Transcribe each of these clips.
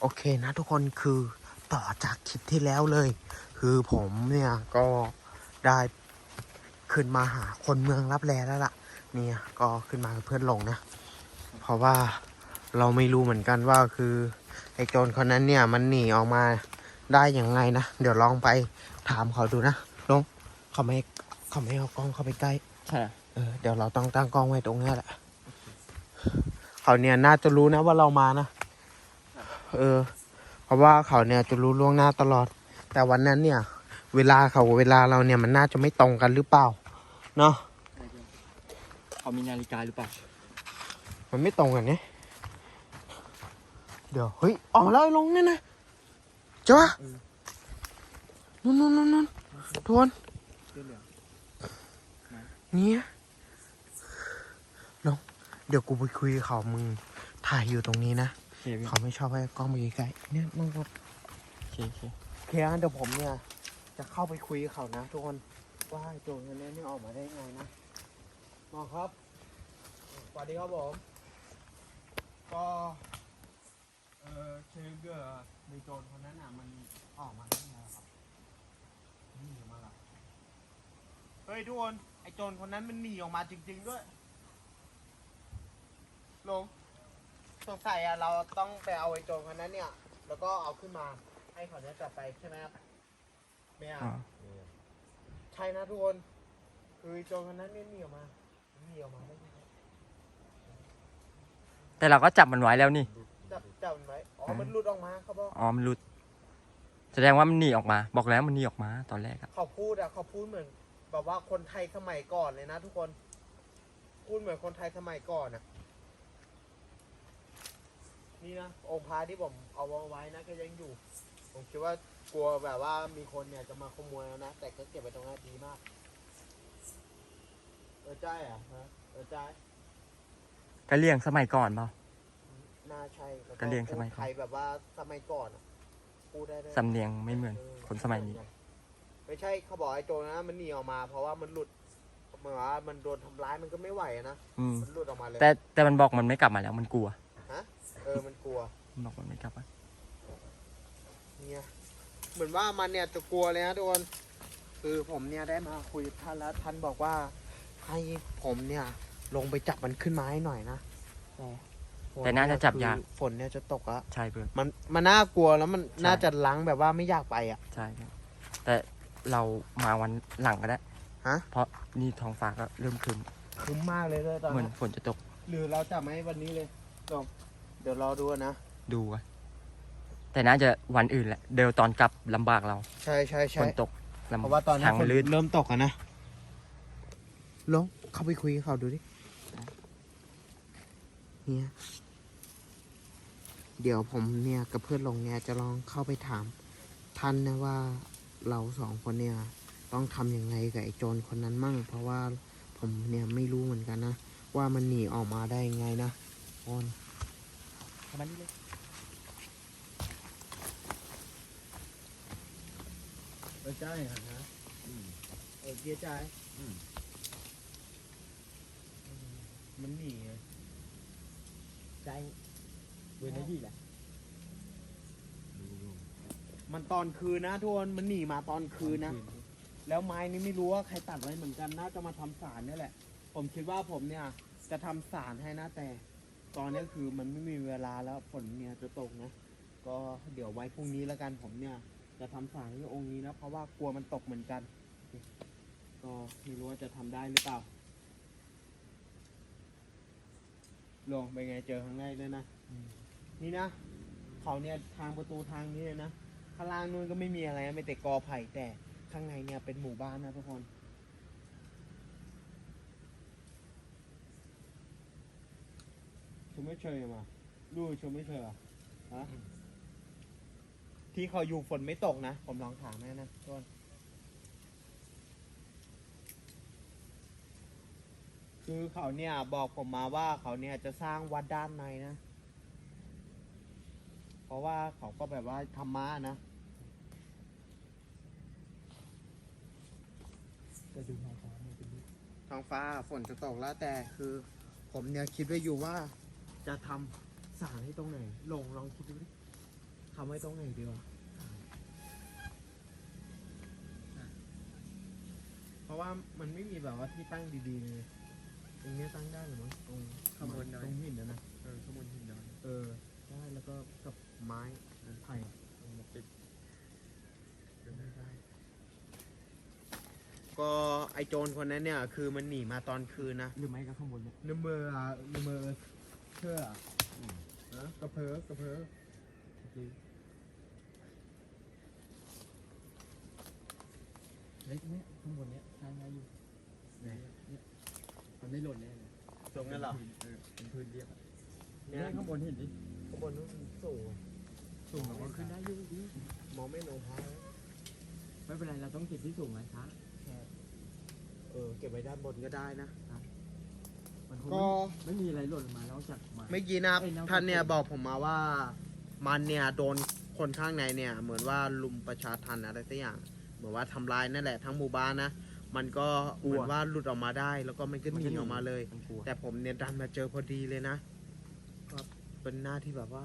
โอเคนะทุกคนคือต่อจากคลิปที่แล้วเลย คือผมเนี่ยก็ได้ขึ้นมาหาคนเมืองรับแลแล้วล่ะ เนี่ยก็ขึ้นมากับเพื่อนหลงนะ เพราะว่าเราไม่รู้เหมือนกันว่าคือไอ้โจรคนนั้นเนี่ยมันหนีออกมาได้ยังไงนะ เดี๋ยวลองไปถามเขาดูนะลงเขาไม่เขาไม่เอากล้องเข้าไปใกล้ใช่เออเดี๋ยวเราต้องตั้งกล้องไว้ตรงนี้แหละเขาเนี่ยน่าจะรู้นะว่าเรามานะ เออ เพราะว่าเขาเนี่ยจะรู้ล่วงหน้าตลอด แต่วันนั้นเนี่ย เวลาเขากับเวลาเราเนี่ยมันน่าจะไม่ตรงกันหรือเปล่า เนาะเขามีนาฬิกาหรือเปล่า มันไม่ตรงกันเนี่ยเดี๋ยวเฮ้ยออกมาแล้วไอ้ลงเนี่ยนะเจ้านู่นนู่นนู่นนู่นทวนเสื้อเหลืองเนี่ยลงเดี๋ยวกูไปคุยกับเขามึงถ่ายอยู่ตรงนี้นะโอ เคพี่เขาไม่ชอบให้กล้องมาใกล้ๆเนี่ยนั่งรถโอเคโอเคเคลียร์เดี๋ยวผมเนี่ย จะเข้าไปคุยกับเขานะทุกคนว่าไอ้โจรคนนี้เนี่ยออกมาได้ไงนะหมอครับสวัสดีครับผมก็เออเชฟเกอร์ในโจรคนนั้นอะมันออกมาได้ไงครับหนีออกมาเหรอเฮ้ยทุกคนไอ้โจรคนนั้นมันหนีออกมาจริง ๆด้วยลง สงสัยอะเราต้องไปเอาไอ้โจรคนนั้นเนี่ย แล้วก็เอาขึ้นมาให้เขาเนี่ยจับไปใช่ไหมครับไม่เอาอ่าใช่นะทุกคนคือไอ้โจรคนนั้นเนี่ยหนีออกมาหนีออกมาได้ไงแต่เราก็จับมันไว้แล้วนี่ จับจับมันไว้อ๋อมันหลุดออกมาเขาบอกอ๋อ มันหลุด แสดงว่ามันหนีออกมา บอกแล้วมันหนีออกมาตอนแรกอะเขาพูดอะเขาพูดเหมือนแบบว่าคนไทยสมัยก่อนเลยนะ ทุกคนพูดเหมือนคนไทยสมัยก่อนอะ นี่นะองค์พระที่ผมเอาไว้นะก็ยังอยู่ ผมคิดว่ากลัวแบบว่ามีคนเนี่ยจะมาขโมยแล้วนะ แต่ก็เก็บไว้ตรงนั้นดีมาก เออใช่อะฮะเออใช่ก็เลี้ยงสมัยก่อนเปล่า น่าใช่แล้วก็เรียงสมัยก่อน ไทยแบบว่าสมัยก่อนอะพูดได้ด้วย สำเนียงไม่เหมือนคนสมัยนี้ ไม่ใช่เขาบอกไอ้โจรนะมันหนีออกมา เพราะว่ามันหลุดเหมือนว่ามันโดนทำร้ายมันก็ไม่ไหวอะนะอืม มันหลุดออกมาเลยแต่แต่มันบอกมันไม่กลับมาแล้วมันกลัวเออมันกลัวมันบอกมันไม่กลับมาเนี่ยเหมือนว่ามันเนี่ยจะกลัวเลยนะทุกคนคือผมเนี่ยได้มาคุยกับท่านแล้วท่านบอกว่า ให้ผมเนี่ย ลงไปจับมันขึ้นมาให้หน่อยนะแต่น่าจะจับยากคือฝนเนี่ยจะตกอะใช่เพื่อนมันมันน่ากลัวแล้วมันใช่น่าจะล้างแบบว่าไม่อยากไปอะใช่ครับแต่เรามาวันหลังก็ได้ฮะเพราะนี่ท้องฟ้าก็เริ่มครึมคึมมากเลยเลยตอนเหมือนนี้ฝนจะตก หรือเราจับไหมวันนี้เลยลองเดี๋ยวรอดูนะ ดูกันแต่น่าจะวันอื่นแหละ เดินตอนกลับลำบากเราใช่ใช่ฝใช่นตกลำเพราะว่าตอนนี้ทางฝมันนลื่นเริ่มตกอะนะลงเข้าไปคุยกับเขาดูดิเนี่ยเดี๋ยวผมเนี่ยกับเพื่อนลงเนี่ยจะลองเข้าไปถามท่านนะว่าเราสองคนเนี่ย ต้องทำยังไงกับไอ้โจรคนนั้นมั่ง เพราะว่าผมเนี่ยไม่รู้เหมือนกันนะ ว่ามันหนีออกมาได้ยังไงนะออน เข้ามานี่เลยเออใช่ฮะเออเกียร์ใจมันหนีไงใจเวรยี่แหละมันตอนคืนนะทุกคนมันหนีมาตอนคืนนะ แล้วไม้นี่ไม่รู้ว่าใครตัดไว้เหมือนกันน่าจะมาทำสารนี่แหละ ผมคิดว่าผมเนี่ย จะทำสารให้นะแต่ ตอนนี้คือมันไม่มีเวลาแล้วฝนเนี่ยจะตกนะ ก็เดี๋ยวไว้พรุ่งนี้แล้วกันผมเนี่ย จะทำสารให้องค์นี้นะ เพราะว่ากลัวมันตกเหมือนกัน ก็ไม่รู้ว่าจะทำได้หรือเปล่าลงไปไงเจอครั้งแรกเลยนะ นี่นะเขาเนี่ยทางประตูทางนี้เลยนะข้างล่างนู้นก็ไม่มีอะไรไม่แต่กอไผ่แต่ข้างในเนี่ยเป็นหมู่บ้านนะทุกคน ชม ไม่เชยมาดูชมไม่เชยเหรอฮะที่เขาอยู่ฝนไม่ตกนะ ผมลองถามแม่นะทุกคนคือเขาเนี่ยบอกผมมาว่าเขาเนี่ยจะสร้างวัดด้านในนะ เพราะว่าเขาก็แบบว่าธรรมะนะจะดูท้องฟ้าไม่เป็นท้องฟ้าฝนจะตกแล้วแต่คือ ผมเนี่ยคิดไว้อยู่ว่า จะทำสารให้ตรงไหน ลงลองคิดดูดิทำไว้ตรงไหนดีวะเพราะว่ามันไม่มีแบบว่าที่ตั้งดีๆเลยตรงเนี้ยตั้งได้หรือมั้งตรงข้างบนหน่อย ตรงหินนะนะ เออข้างบนหินดอย เออ ได้แล้วก็กับไม้ไผ่เอามาปิดก็ไอโจรคนนั้นเนี่ย คือมันหนีมาตอนคืนนะ หรือไม่ก็ข้างบนเนี่ย นเมอร์อะนเมอร์ เชื่ออะนะกระเพอกระเพอเล็กเนี่ยข้างบนเนี่ยสร้างได้อยู่เนี่ยเนี่ยมันไม่หล่นแน่เลยตรงนั้นเหรอเออเป็นพื้นเรียบอะเนี่เนี่ยยข้างบนเห็นดิข้างบนนู้นสูงสูงมันขึ้นได้อยู่ดิมองไม่ลงท้ายไม่เป็นไรเราต้องเก็บที่สูงไว้ช้าเออเก็บไว้ด้านบนก็ได้นะ มันคงก็ไม่ไม่มีอะไรหล่นลงมานอกจากไม้ เมื่อกี้นะครับเอ้ยน้ำท่านเนี่ยบอกผมมาว่ามันเนี่ยโดนคนข้างในเนี่ย เหมือนว่าลุมประชาทันอะไรสักอย่าง เหมือนว่าทำลายนั่นแหละทั้งหมู่บ้านนะมันก็เหมือนว่าหลุดออกมาได้ แล้วก็มันก็หนีออกมาเลย มันกลัวแต่ผมเนี่ยดันมาเจอพอดีเลยนะก็เป็นหน้าที่แบบว่า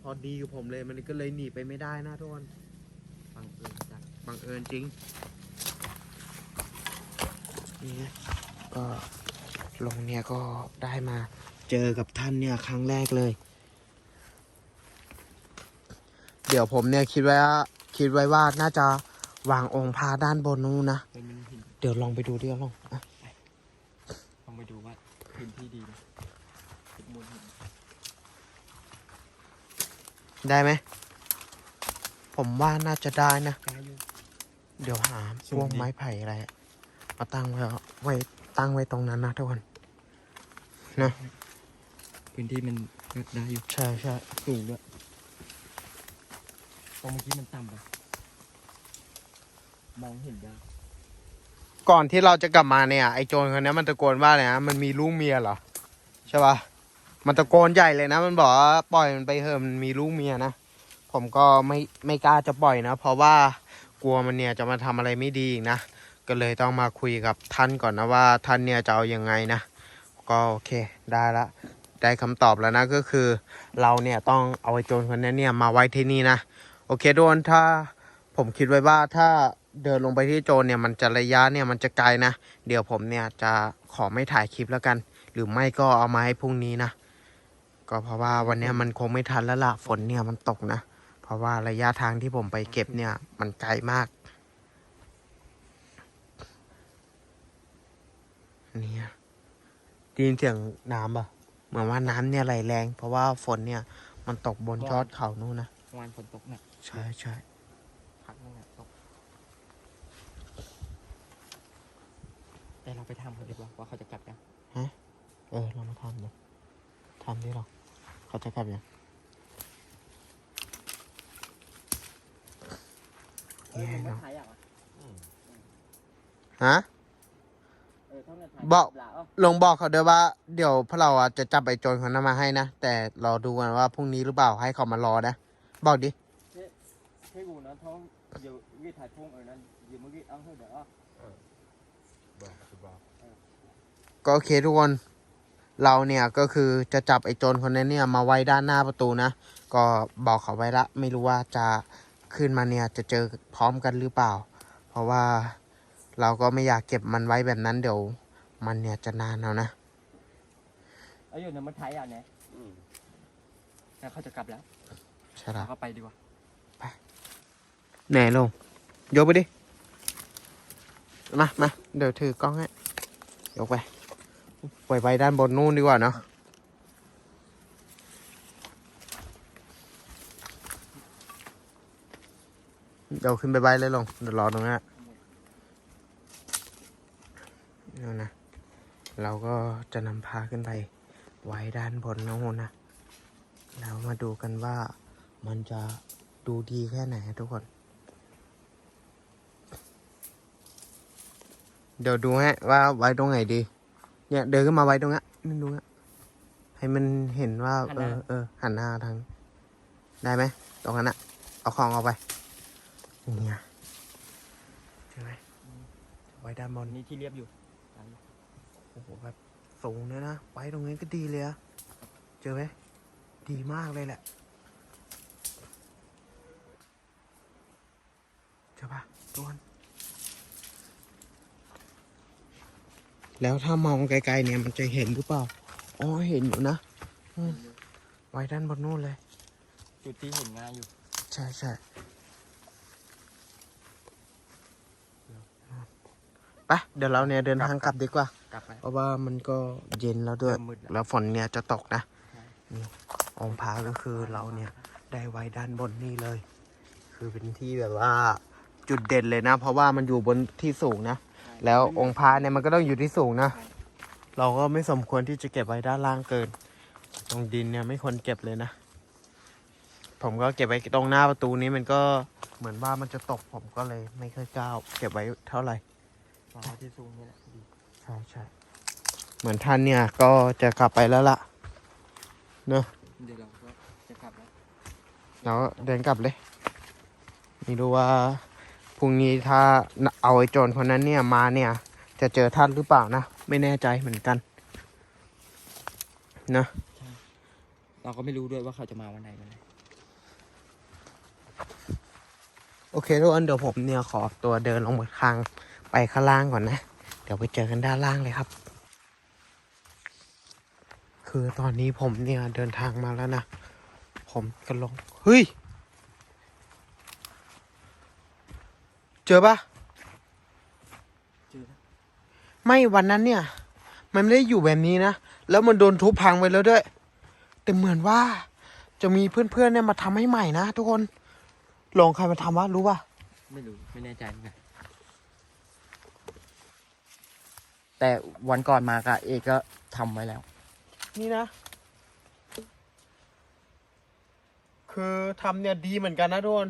พอดีกับผมเลยมันก็เลยหนีไปไม่ได้นะทุกคนฟังเอิญจัดบังเอิญจริงนี่นะก็ ลงเนี่ยก็ได้มาเจอกับท่านเนี่ยครั้งแรกเลย เดี๋ยวผมเนี่ยคิดไว้ว่าคิดไว้ว่าน่าจะวางองค์พระด้านบนนู้นนะเป็นมันหินเดี๋ยวลองไปดูดิลองอะลองไปดูว่าพื้นที่ดีไหมเป็นมูลหินได้ไหม ผมว่าน่าจะได้นะ ได้อยู่ เดี๋ยวหาสูพงวกดีไม้ไผ่อะไรอะมาตั้งไว้ไว้ตั้งไว้ตรงนั้นนะทุกคน พื้นที่มันก็ได้อยู่ใช่ใช่สูงด้วยตรงเมื่อกี้มันต่ำไปมองเห็นยากก่อนที่เราจะกลับมาเนี่ยไอ้โจรคนนี้มันตะโกนว่าอะไรนะมันมีลูกเมียเหรอใช่ปะมันตะโกนใหญ่เลยนะ มันบอกว่าปล่อยมันไปเถอะมันมีลูกเมียนะผมก็ไม่ไม่กล้าจะปล่อยนะ เพราะว่ากลัวมันเนี่ยจะมาทำอะไรไม่ดีอีกนะก็เลยต้องมาคุยกับท่านก่อนนะว่าท่านเนี่ยจะเอายังไงนะ ก็โอเคได้ละได้คำตอบแล้วนะก็คือ เราเนี่ยต้องเอาไอ้โจรคนนี้เนี่ยมาไว้ที่นี่นะ โอเคทุกคนถ้าผมคิดไว้ว่าถ้าเดินลงไปที่โจรเนี่ยมันจะระยะเนี่ยมันจะไกลนะ เดี๋ยวผมเนี่ยจะขอไม่ถ่ายคลิปแล้วกัน หรือไม่ก็เอามาให้พรุ่งนี้นะ ก็เพราะว่าวันนี้มันคงไม่ทันแล้วล่ะฝนเนี่ยมันตกนะ เพราะว่าระยะทางที่ผมไปเก็บเนี่ยมันไกลมากเนี่ย ได้ยินเสียงน้ำปะเหมือนว่าน้ำเนี่ยไหลแรง เพราะว่าฝนเนี่ย มันตกบนยอดเขานู่นนะเมื่อวานฝนตกหนักใช่ใช่พักนึงอะตก แต่เราไปทำเขาดีกว่าว่าเขาจะกลับยังเออเรามาทำเลยทำดิเราเขาจะกลับยังแย่เนาะถ่ายอย่างอะฮะ บอกหลาเอ้าลงบอกเขาด้วยว่า เดี๋ยวพวกเราอะจะจับไอ้โจรคนนั้นมาให้นะ แต่รอดูกันว่าพรุ่งนี้หรือเปล่าให้เขามารอนะ บอกดิ thế bù nó thông giờ cái thải phun ở nó giờ mới cái ăn thôi được không ก็โอเคทุกคน เราเนี่ยก็คือจะจับไอ้โจรคนนั้นเนี่ยมาไว้ด้านหน้าประตูนะ ก็บอกเขาไว้ละ ไม่รู้ว่าจะขึ้นมาเนี่ยจะเจอพร้อมกันหรือเปล่า เพราะว่า เราก็ไม่อยากเก็บมันไว้แบบนั้นเดี๋ยว มันเนี่ยจะนานเอานะ ở giờ nó mới thấy à nè nè không cho cặp lắm ใช่ละ nó có bay đi qua ไหนลงยกไปดิมามาเดี๋ยวถือกล้องให้ยกไปปล่อยไปด้านบนนู่นดีกว่าเนาะเดี๋ยวขึ้นไปใบเลยลงเดี๋ยวรอตรงนี้นนี่นะ เราก็จะนำพาขึ้นไปไว้ด้านบนนู้นนะ แล้วมาดูกันว่ามันจะดูดีแค่ไหนอะทุกคน เดี๋ยวดูฮะว่าไว้ตรงไหนดี เนี่ยเดินขึ้นมาไว้ตรงนี้นี่ดูฮะให้มันเห็นว่าหันเอหน้าอเออหันหน้าทาง ได้ไหมตรงนั้นอะเอาของเอาไปเนี่ยใช่ไหมไว้ด้านบนนี่ที่เรียบอยู่โอ้โหแบบสูงเลยนะไว้ตรงนี้ก็ดีเลยอะเจอไหม ดีมากเลยแหละช่ปะทุกคนแล้วถ้ามองไกลๆเนี่ยมันจะเห็นหรือเปล่า อ๋อเห็นอยู่นะอืมไว้ด้านบนนู่นเลย จุดที่เห็นง่ายอยู่ ใช่ใช่ไปเดี๋ยวเราเนี่ยเดินทางกลับดีกว่า กลับไป เพราะว่ามันก็เย็นแล้วด้วยเริ่มมืดแล้ว แล้วฝนเนี่ยจะตกนะใช่นี่องค์พระก็คือเราเนี่ยได้ไว้ด้านบนนี่เลย คือเป็นที่แบบว่าจุดเด่นเลยนะ เพราะว่ามันอยู่บนที่สูงนะ แล้วองค์พระเนี่ยมันก็ต้องอยู่ที่สูงนะ เราก็ไม่สมควรที่จะเก็บไว้ด้านล่างเกิน ตรงดินเนี่ยไม่ควรเก็บเลยนะ ผมก็เก็บไว้ตรงหน้าประตูนี้มันก็เหมือนว่ามันจะตกผมก็เลย ไม่ค่อยกล้าเก็บไว้เท่าไหร่ วางไว้ที่สูงนี่แหละดีใช่ใช่เหมือนท่านเนี่ยก็จะกลับไปแล้วล่ะเนอะเดี๋ยวเราก็จะกลับแล้วเราเดินกลับเลย ไม่รู้ว่าพรุ่งนี้ถ้าเอาไอ้โจรคนนั้นเนี่ยมาเนี่ย จะเจอท่านหรือเปล่านะ ไม่แน่ใจเหมือนกันเนอะเราก็ไม่รู้ด้วยว่าเขาจะมาวันไหนวันไหนโอเคทุกคนเดี๋ยวผมเนี่ยขอตัวเดินลงไปข้างไปข้างล่างก่อนนะเดี๋ยวไปเจอกันด้านล่างเลยครับ คือตอนนี้ผมเนี่ยเดินทางมาแล้วนะ ผมก็ลง เฮ้ย เจอปะเจอแล้วไม่วันนั้นเนี่ย มันไม่ได้อยู่แบบนี้นะ แล้วมันโดนทุบพังไปแล้วด้วย แต่เหมือนว่าจะมีเพื่อนๆเนี่ยมาทำให้ใหม่นะทุกคน ลองใครมาทำวะรู้ปะไม่รู้ ไม่แน่ใจเหมือนกัน แต่วันก่อนมากะเอกก็ทำไว้แล้ว นี่นะ คือทำเนี่ยดีเหมือนกันนะทุกคน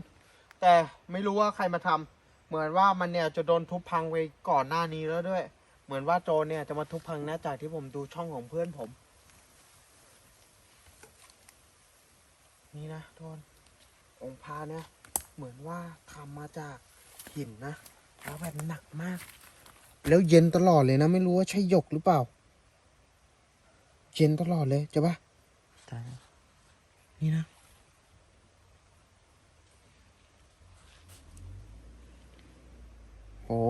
แต่ไม่รู้ว่าใครมาทำเหมือนว่ามันเนี่ยจะโดนทุบพังไปก่อนหน้านี้แล้วด้วย เหมือนว่าโจรเนี่ยจะมาทุบพังนะจากที่ผมดูช่องของเพื่อนผม นี่นะทุกคนองค์พระเนี่ยเหมือนว่าทำมาจากหินนะแล้วแบบหนักมาก แล้วเย็นตลอดเลยนะ ไม่รู้ว่าใช่หยกหรือเปล่า เย็นตลอดเลยใช่ปะใช่นี่นะโอ้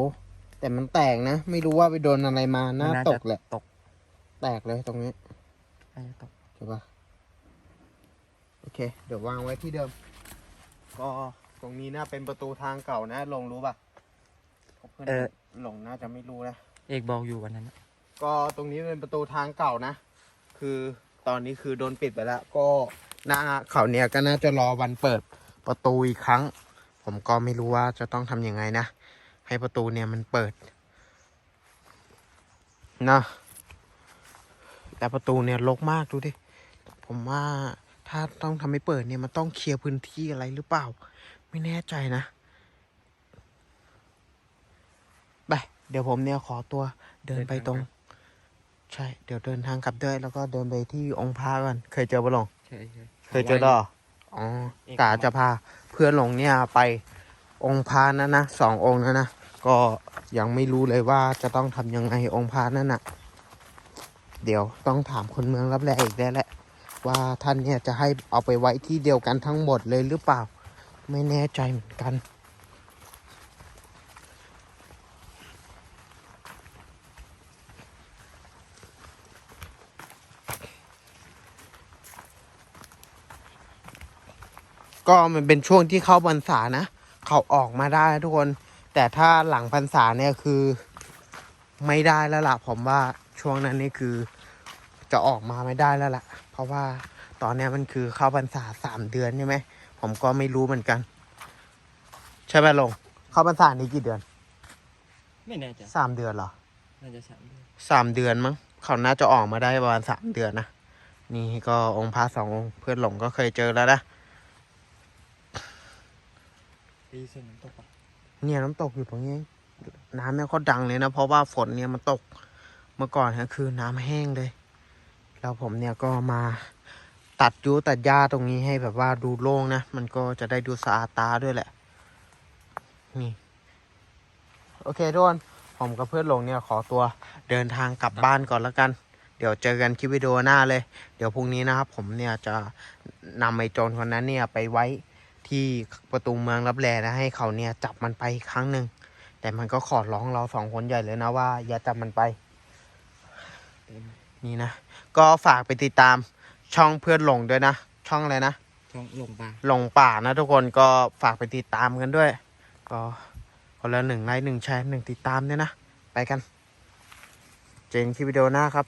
แต่มันแตกนะ ไม่รู้ว่าไปโดนอะไรมาหน้าตกแหละตก แตกเลยตรงนี้น่าจะตกใช่ปะโอเค เดี๋ยววางไว้ที่เดิม ก็ตรงนี้น่าเป็นประตูทางเก่านะ ลงรู้ปะเพื่อนเออ หลงน่าจะไม่รู้นะ เอกบอกอยู่วันนั้นน่ะก็ตรงนี้เป็นประตูทางเก่านะ คือตอนนี้คือโดนปิดไปแล้ว ก็หน้าเขาเนี่ยก็น่าจะรอวันเปิดประตูอีกครั้ง ผมก็ไม่รู้ว่าจะต้องทำยังไงนะ ให้ประตูเนี่ยมันเปิดนะแต่ประตูเนี่ยรกมากดูดิ ผมว่าถ้าต้องทำให้เปิดเนี่ยมันต้องเคลียร์พื้นที่อะไรหรือเปล่า ไม่แน่ใจนะไป เดี๋ยวผมเนี่ยขอตัวเดินไปตรง ใช่ เดี๋ยวเดินทางกลับด้วย แล้วก็เดินไปที่องค์พระก่อนเคยเจอปะหลงใช่ใช่เคยเจอดออ๋อเอกกาจะพาเพื่อนหลงเนี่ยไปองค์พระนั่นนะสององค์นะนะก็ยังไม่รู้เลยว่าจะต้องทำยังไงองค์พระนั่นน่ะเดี๋ยวต้องถามคนเมืองรับแลอีกได้แหละ ว่าท่านเนี่ยจะให้เอาไปไว้ที่เดียวกันทั้งหมดเลยหรือเปล่า ไม่แน่ใจเหมือนกัน ก็มันเป็นช่วงที่เข้าพรรษานะ เขาออกมาได้ทุกคน แต่ถ้าหลังพรรษาเนี่ยคือ ไม่ได้แล้วล่ะผมว่าช่วงนั้นนี่คือจะออกมาไม่ได้แล้วล่ะ เพราะว่าตอนเนี้ยมันคือเข้าพรรษาสามเดือนใช่ไหม ผมก็ไม่รู้เหมือนกัน ใช่ไหมลง เข้าพรรษานี้กี่เดือน ไม่แน่ใจสามเดือนเหรอ น่าจะสามเดือนสามเดือนมั้ง เขาน่าจะออกมาได้ประมาณสามเดือนนะ นี่ก็องค์พระสององค์เพื่อนหลงก็เคยเจอแล้วนะ ปีเส้นน้ำตกปะเนี่ยน้ำตกอยู่ตรงนี้ น้ำเนี่ยก็ดังเลยนะ เพราะว่าฝนเนี่ยมันตกเมื่อก่อนฮะคือน้ำแห้งเลย แล้วผมเนี่ยก็มาตัดยูตัดหญ้าตรงนี้ให้แบบว่าดูโล่งนะ มันก็จะได้ดูสะอาดตาด้วยแหละ นี่ โอเคทุกคนผมกับเพื่อนหลงเนี่ยขอตัวเดินทางกลับบ้านก่อนแล้วกัน เดี๋ยวเจอกันคลิปวิดีโอหน้าเลย เดี๋ยวพรุ่งนี้นะครับผมเนี่ยจะนำไอ้โจรคนนั้นเนี่ยไปไว้ ทที่ประตูเมืองรับแลนะให้เขาเนี่ยจับมันไปอีกครั้งหนึ่งแต่มันก็ขอร้องเราสองคนใหญ่เลยนะว่า อย่าจับมันไปเต็มนี่นะ ก็ฝากไปติดตามช่องเพื่อนหลงด้วยนะ ช่องอะไรนะช่องลงปลาหลงป่านะทุกคนก็ฝากไปติดตามกันด้วย ก็คนละหนึ่งไลค์หนึ่งแชร์หนึ่งติดตามเนี่ยนะ ไปกัน เจนคลิปวิดีโอหน้าครับ